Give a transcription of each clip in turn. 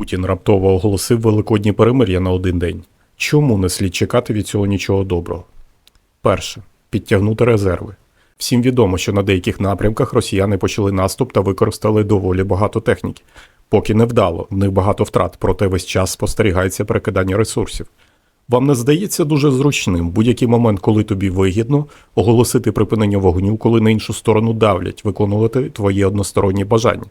Путін раптово оголосив великодні перемир'я на один день. Чому не слід чекати від цього нічого доброго? Перше підтягнути резерви. Всім відомо, що на деяких напрямках росіяни почали наступ та використали доволі багато техніки. Поки не вдало, в них багато втрат, проте весь час спостерігається перекидання ресурсів. Вам не здається дуже зручним будь-який момент, коли тобі вигідно, оголосити припинення вогню, коли на іншу сторону давлять, виконувати твої односторонні бажання.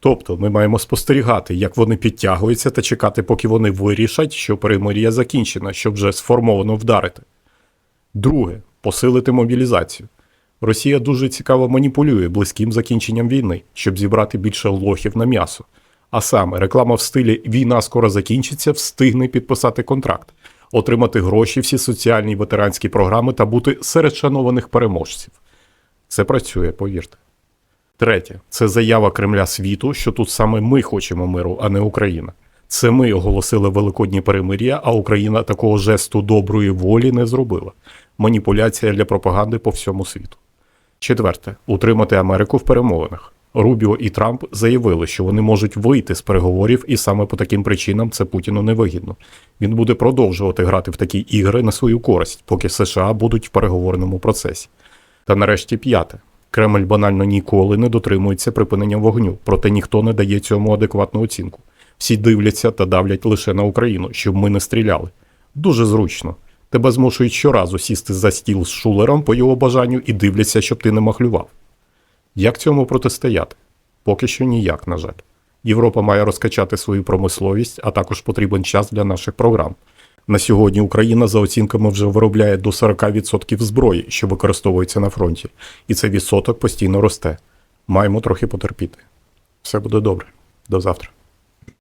Тобто ми маємо спостерігати, як вони підтягуються та чекати, поки вони вирішать, що перемир'я закінчено, щоб вже сформовано вдарити. Друге посилити мобілізацію. Росія дуже цікаво маніпулює близьким закінченням війни, щоб зібрати більше лохів на м'ясо. А саме реклама в стилі Війна скоро закінчиться, встигне підписати контракт, отримати гроші, всі соціальні і ветеранські програми та бути серед шанованих переможців. Це працює, повірте. Третє це заява Кремля світу, що тут саме ми хочемо миру, а не Україна. Це ми оголосили великодні перемир'я, а Україна такого жесту доброї волі не зробила. Маніпуляція для пропаганди по всьому світу. Четверте утримати Америку в перемовинах. Рубіо і Трамп заявили, що вони можуть вийти з переговорів, і саме по таким причинам це Путіну невигідно. Він буде продовжувати грати в такі ігри на свою користь, поки США будуть в переговорному процесі. Та нарешті п'яте. Кремль банально ніколи не дотримується припинення вогню, проте ніхто не дає цьому адекватну оцінку. Всі дивляться та давлять лише на Україну, щоб ми не стріляли. Дуже зручно. Тебе змушують щоразу сісти за стіл з шулером по його бажанню і дивляться, щоб ти не махлював. Як цьому протистояти? Поки що ніяк, на жаль. Європа має розкачати свою промисловість, а також потрібен час для наших програм. На сьогодні Україна за оцінками вже виробляє до 40% зброї, що використовується на фронті, і цей відсоток постійно росте. Маємо трохи потерпіти. Все буде добре. До завтра.